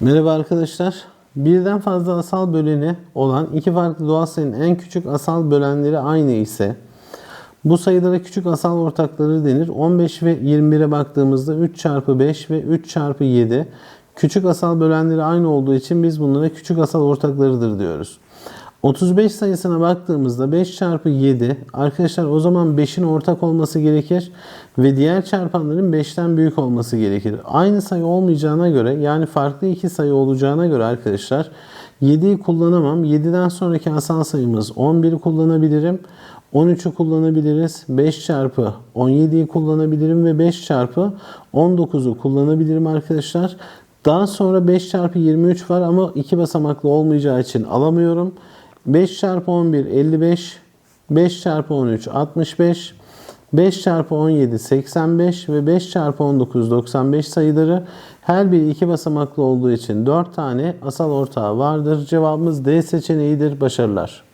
Merhaba arkadaşlar. Birden fazla asal böleni olan iki farklı doğal sayının en küçük asal bölenleri aynı ise bu sayılara küçük asal ortakları denir. 15 ve 21'e baktığımızda 3 çarpı 5 ve 3 çarpı 7 küçük asal bölenleri aynı olduğu için biz bunlara küçük asal ortaklarıdır diyoruz. 35 sayısına baktığımızda 5 çarpı 7 arkadaşlar o zaman 5'in ortak olması gerekir ve diğer çarpanların 5'ten büyük olması gerekir. Aynı sayı olmayacağına göre yani farklı iki sayı olacağına göre arkadaşlar 7'yi kullanamam. 7'den sonraki asal sayımız 11'i kullanabilirim. 13'ü kullanabiliriz. 5 çarpı 17'yi kullanabilirim ve 5 çarpı 19'u kullanabilirim arkadaşlar. Daha sonra 5 çarpı 23 var ama iki basamaklı olmayacağı için alamıyorum. 5 çarpı 11 55, 5 çarpı 13 65, 5 çarpı 17 85 ve 5 çarpı 19 95 sayıları her biri iki basamaklı olduğu için 4 tane asal ortağı vardır. Cevabımız D seçeneğidir. Başarılar.